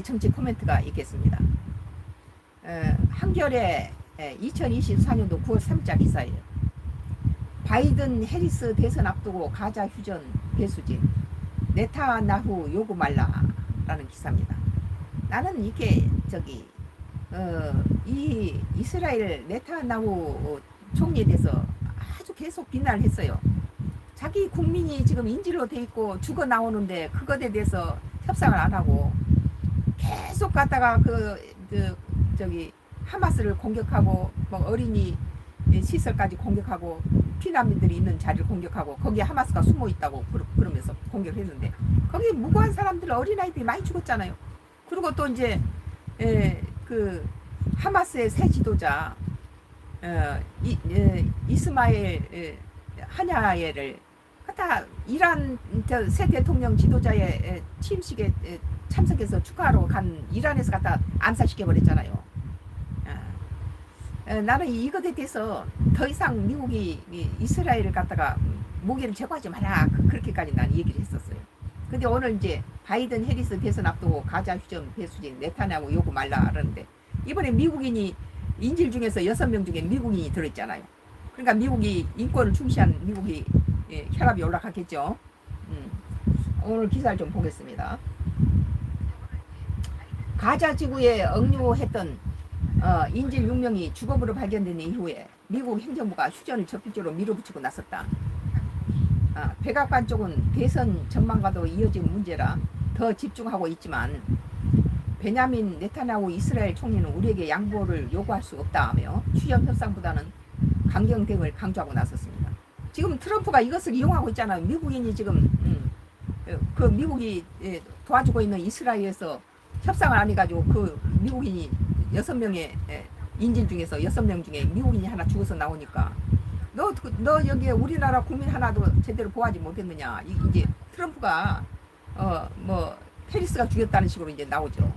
정치 코멘트가 있겠습니다. 어, 한겨레 2024년도 9월 3자 기사예요. 바이든 해리스 대선 앞두고 가자 휴전 배수진 네타나후 요구 말라라는 기사입니다. 나는 이게 저기 어, 이 이스라엘 네타나후 총리에 대해서 아주 계속 비난을 했어요. 자기 국민이 지금 인질로 돼 있고 죽어 나오는데 그것에 대해서 협상을 안 하고 계속 갔다가 그, 그 저기 하마스를 공격하고 뭐 어린이 시설까지 공격하고 피난민들이 있는 자리를 공격하고 거기에 하마스가 숨어 있다고 그러, 그러면서 공격했는데 거기 무고한 사람들 어린아이들이 많이 죽었잖아요. 그리고 또 이제 에, 그 하마스의 새 지도자 어, 이, 에, 이스마엘 에, 하냐예를 갖다 이란 저새 대통령 지도자의 에, 취임식에 에, 참석해서 축하하러 간 이란에서 갖다 암살시켜 버렸잖아요. 아, 에, 나는 이것에 대해서 더 이상 미국이 이 이스라엘을 갖다가 무기를 제거하지 마라 그- 그렇게까지 난 얘기를 했었어요. 근데 오늘 이제 바이든 해리스 대선 앞두고 가자 휴전 배수진 네타냐고 요구 말라 그러는데 이번에 미국인이 인질 중에서 여섯 명 중에 미국인이 들어있잖아요. 그러니까 미국이 인권을 중시한 미국이 예, 혈압이 올라갔겠죠. 음, 오늘 기사를 좀 보겠습니다. 가자 지구에 억류했던 어, 인질 6명이 주범으로 발견된 이후에 미국 행정부가 휴전을 적극적으로 밀어붙이고 나섰다. 아, 백악관 쪽은 대선 전망과도 이어진 문제라 더 집중하고 있지만 베냐민 네타냐후 이스라엘 총리는 우리에게 양보를 요구할 수 없다며 휴전 협상보다는 강경 대응을 강조하고 나섰습니다. 지금 트럼프가 이것을 이용하고 있잖아요. 미국인이 지금 음, 그 미국이 예, 도와주고 있는 이스라엘에서 협상을 안 해가지고 그 미국인이 여섯 명의 예, 인질 중에서 여섯 명 중에 미국인이 하나 죽어서 나오니까 너, 그- 너 여기에 우리나라 국민 하나도 제대로 보호하지 못했느냐. 이- 이제 트럼프가, 어, 뭐, 페리스가 죽였다는 식으로 이제 나오죠.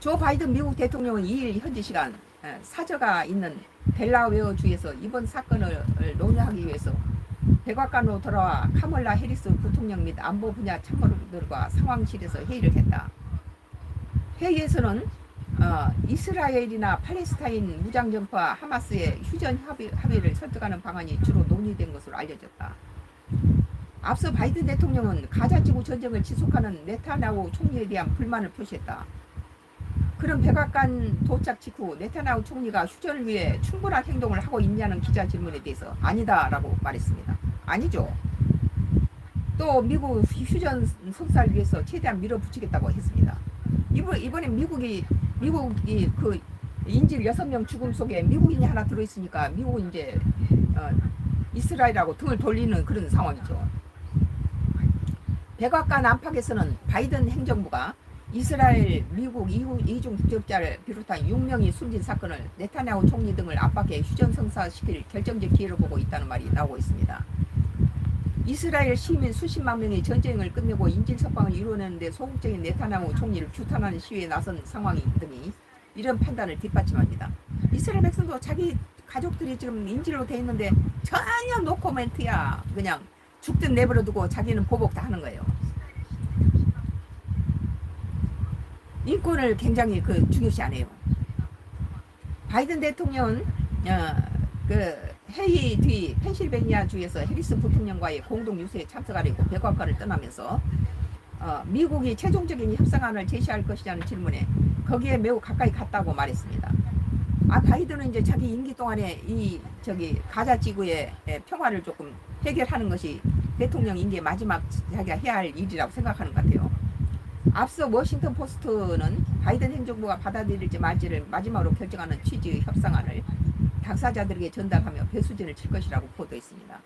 조 바이든 미국 대통령은 2일 현지 시간 에, 사저가 있는 델라웨어 주에서 이번 사건을 논의하기 위해서 백악관으로 돌아와 카멀라 해리스 부통령 및 안보 분야 참모들과 상황실에서 회의를 했다. 회의에서는 어, 이스라엘이나 팔레스타인 무장정파 하마스의 휴전 합의, 합의를 설득하는 방안이 주로 논의된 것으로 알려졌다. 앞서 바이든 대통령은 가자 지구 전쟁을 지속하는 네타냐후 총리에 대한 불만을 표시했다. 그런 백악관 도착 직후 네타냐후 총리가 휴전을 위해 충분한 행동을 하고 있냐는 기자 질문에 대해서 아니다라고 말했습니다. 아니죠. 또 미국 휴전 성사를 위해서 최대한 밀어붙이겠다고 했습니다. 이번 이번에 미국이 미국이 그 인질 여섯 명 죽음 속에 미국인이 하나 들어있으니까 미국 은 이제 어, 이스라엘하고 등을 돌리는 그런 상황이죠. 백악관 안팎에서는 바이든 행정부가 이스라엘, 미국, 이중 국적자를 비롯한 6명이 숨진 사건을 네타냐후 총리 등을 압박해 휴전 성사시킬 결정적 기회로 보고 있다는 말이 나오고 있습니다. 이스라엘 시민 수십만 명이 전쟁을 끝내고 인질 석방을 이루어내는데 소극적인 네타냐후 총리를 규탄하는 시위에 나선 상황이 등이 이런 판단을 뒷받침합니다. 이스라엘 백성도 자기 가족들이 지금 인질로 돼 있는데 전혀 노코멘트야. 그냥 죽든 내버려 두고 자기는 보복 다 하는 거예요. 인권을 굉장히 그 중요시 안 해요. 바이든 대통령은 어, 그 회의 뒤 펜실베니아 주에서 해리스 부통령과의 공동 유세에 참석하려고 백악관을 떠나면서 어, 미국이 최종적인 협상안을 제시할 것이라는 질문에 거기에 매우 가까이 갔다고 말했습니다. 아 바이든은 이제 자기 임기 동안에 이 저기 가자 지구의 예, 평화를 조금 해결하는 것이 대통령 임기의 마지막 자기가 해야 할 일이라고 생각하는 것 같아요. 앞서 워싱턴 포스트는 바이든 행정부가 받아들일지 말지를 마지막으로 결정하는 취지의 협상안을 당사자들에게 전달하며 배수진을 칠 것이라고 보도했습니다.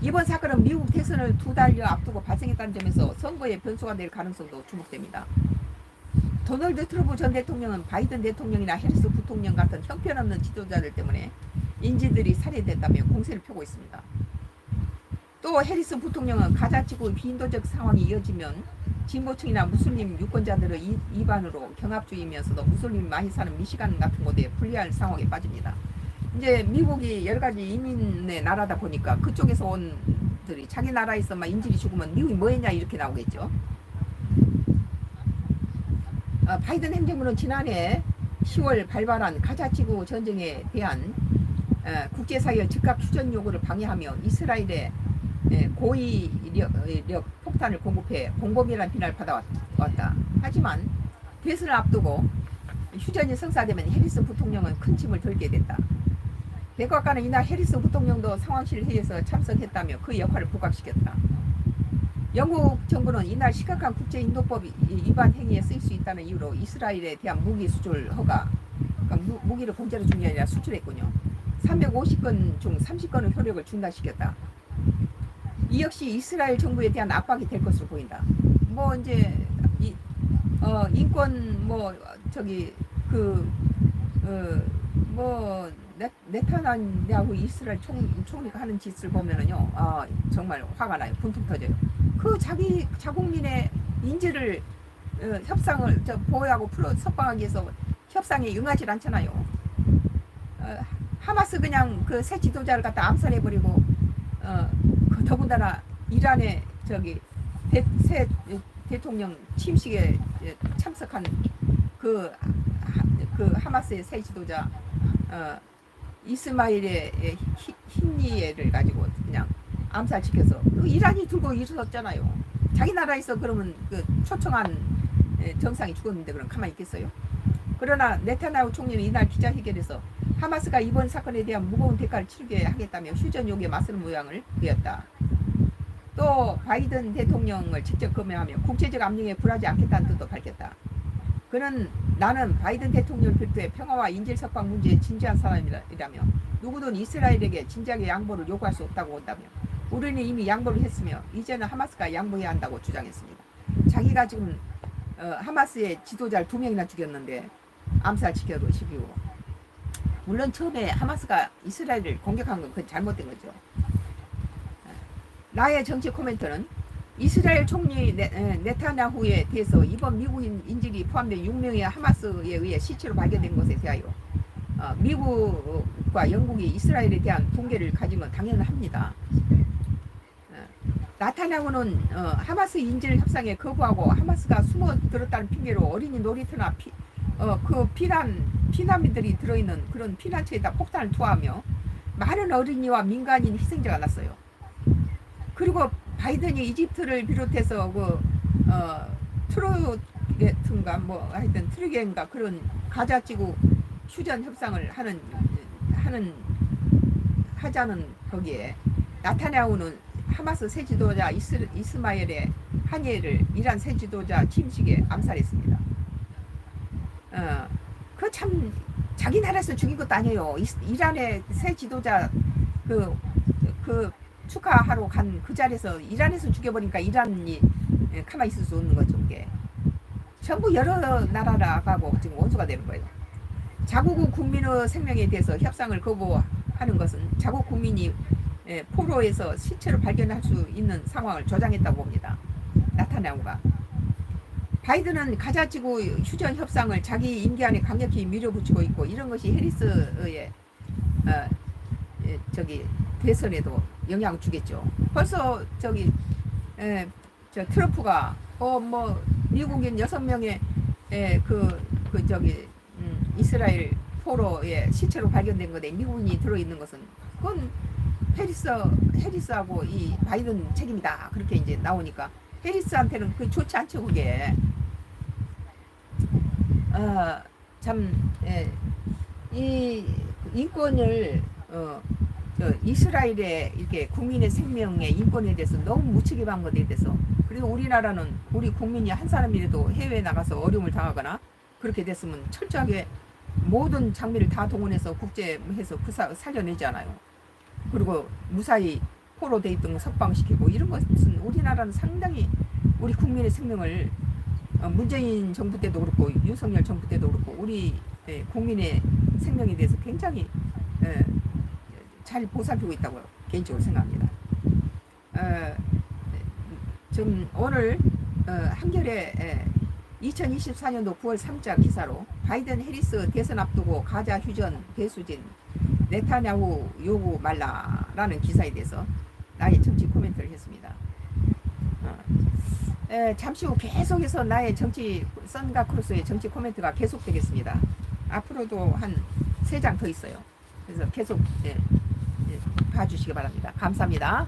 이번 사건은 미국 대선을 두 달여 앞두고 발생했다는 점에서 선거의 변수가 될 가능성도 주목됩니다. 도널드 트럼프 전 대통령은 바이든 대통령이나 해리스 부통령 같은 형편없는 지도자들 때문에 인질들이 살해됐다며 공세를 펴고 있습니다. 또 해리스 부통령은 가자지구 비인도적 상황이 이어지면 진보층이나 무슬림 유권자들의 이- 이반으로 경합주의면서도 무슬림 많이 사는 미시간 같은 곳에 불리할 상황에 빠집니다. 이제 미국이 여러 가지 이민의 나라다 보니까 그쪽에서 온들이 자기 나라에서 막 인질이 죽으면 미국이 뭐 했냐 이렇게 나오겠죠. 어, 바이든 행정부는 지난해 10월 발발한 가자지구 전쟁에 대한 어, 국제사회 즉각 휴전 요구를 방해하며 이스라엘의 예, 고위력 력 폭탄을 공급해 공범이라는 비난을 받아왔다. 하지만 대선을 앞두고 휴전이 성사되면 해리스 부통령은 큰 짐을 덜게 됐다. 백악관은 이날 해리스 부통령도 상황실 회의에서 참석했다며 그 역할을 부각시켰다. 영국 정부는 이날 심각한 국제인도법 위반 행위에 쓰일 수 있다는 이유로 이스라엘에 대한 무기 수출 허가, 그러니까 무, 무기를 공짜로 준 게 아니라 수출했군요. 350건 중 30건의 효력을 중단시켰다. 이 역시 이스라엘 정부에 대한 압박이 될 것으로 보인다. 뭐 이제 이, 어, 인권 뭐 저기 그 뭐 네타냐후 이스라엘 총, 총리가 하는 짓을 보면은요, 아 정말 화가 나요. 분통 터져요. 그 자기 자국민의 인지를 어, 협상을 저 보호하고 풀어 석방하기 위해서 협상에 응하지 않잖아요. 어, 하마스 그냥 그 새 지도자를 갖다 암살해 버리고 어, 그 더군다나 이란의 저기 대, 새 대통령 침식에 참석한 그, 하, 그 하마스의 새 지도자 어, 이스마일의 히- 힌니에를 가지고 그냥 암살시켜서 그 이란이 들고 일어섰잖아요. 자기 나라에서 그러면 그 초청한 예, 정상이 죽었는데 그럼 가만히 있겠어요? 그러나 네타냐후 총리는 이날 기자회견에서 하마스가 이번 사건에 대한 무거운 대가를 치르게 하겠다며 휴전 요구에 맞서는 모양을 보였다. 또 바이든 대통령을 직접 검명하며 국제적 압력에 굴하지 않겠다는 뜻도 밝혔다. 그는 나는 바이든 대통령을 비롯해 평화와 인질 석방 문제에 진지한 사람이라며 누구든 이스라엘에게 진작에 양보를 요구할 수 없다고 본다며 우리는 이미 양보를 했으며 이제는 하마스가 양보해야 한다고 주장했습니다. 자기가 지금 어, 하마스의 지도자를 두 명이나 죽였는데 암살시켜도 시키고 물론 처음에 하마스가 이스라엘을 공격한 건 잘못된 거죠. 나의 정치 코멘트는 이스라엘 총리 네, 에, 네타냐후에 대해서 이번 미국인 인질이 포함된 6명의 하마스에 의해 시체로 발견된 것에 대하여 어, 미국과 영국이 이스라엘에 대한 가진 건 당연합니다. 어, 나타냐후는 어, 하마스 인질 협상에 거부하고 하마스가 숨어 들었다는 핑계로 어린이 놀이터나 피, 어, 그 피난 피난민들이 들어있는 그런 피난처에다 폭탄을 투하하며 많은 어린이와 민간인 희생자가 났어요. 그리고 바이든이 이집트를 비롯해서 그 어, 트로게트인가 뭐 하여튼 트리게인가 그런 가자 지구 휴전 협상을 하는 하는 하자는 거기에 나타냐후는 하마스 새 지도자 이스, 이스마엘의 한예를 이란 새 지도자 침식에 암살했습니다. 어, 그 참 자기 나라에서 죽인 것도 아니에요. 이, 이란의 새 지도자 그, 그 축하하러 간 그 자리에서 이란에서 죽여버리니까 이란이 예, 가만히 있을 수 없는 거죠. 이게 전부 여러 나라라고 지금 원수가 되는 거예요. 자국 국민의 생명에 대해서 협상을 거부하는 것은 자국 국민이 예, 포로에서 시체를 발견할 수 있는 상황을 조장했다고 봅니다. 나타나고가 바이든은 가자지구 휴전 협상을 자기 임기 안에 강력히 밀어붙이고 있고 이런 것이 해리스의 어, 예, 저기 대선에도 영향을 주겠죠. 벌써 저기 에, 저 트럼프가 어 뭐 미국인 여섯 명의 그그 그 저기 음, 이스라엘 포로의 시체로 발견된 것에 미국인이 들어 있는 것은 그건 해리스 해리스하고 이 바이든 책임이다. 그렇게 이제 나오니까 해리스한테는 그 좋지 않죠 그게. 아참이 인권을 어저 이스라엘의 이렇게 국민의 생명의 인권에 대해서 너무 무책임한 것에 대해서 그리고 우리나라는 우리 국민이 한 사람이라도 해외에 나가서 어려움을 당하거나 그렇게 됐으면 철저하게 모든 장비를 다 동원해서 국제해서 그 사, 살려내잖아요. 그리고 무사히 포로 돼 있던 거 석방시키고 이런 것은 우리나라는 상당히 우리 국민의 생명을 어, 문재인 정부 때도 그렇고 윤석열 정부 때도 그렇고 우리 예, 국민의 생명에 대해서 굉장히 예, 잘 보살피고 있다고 개인적으로 생각합니다. 어, 좀 오늘 어, 한겨레 에, 2024년도 9월 3자 기사로 바이든 해리스 대선 앞두고 가자 휴전 배수진 네타냐후 요구 말라라는 기사에 대해서 나의 정치 코멘트를 했습니다. 어, 에, 잠시 후 계속해서 나의 정치 선가 크루스의 정치 코멘트가 계속되겠습니다. 앞으로도 한 세 장 더 있어요. 그래서 계속 예, 봐주시기 바랍니다. 감사합니다.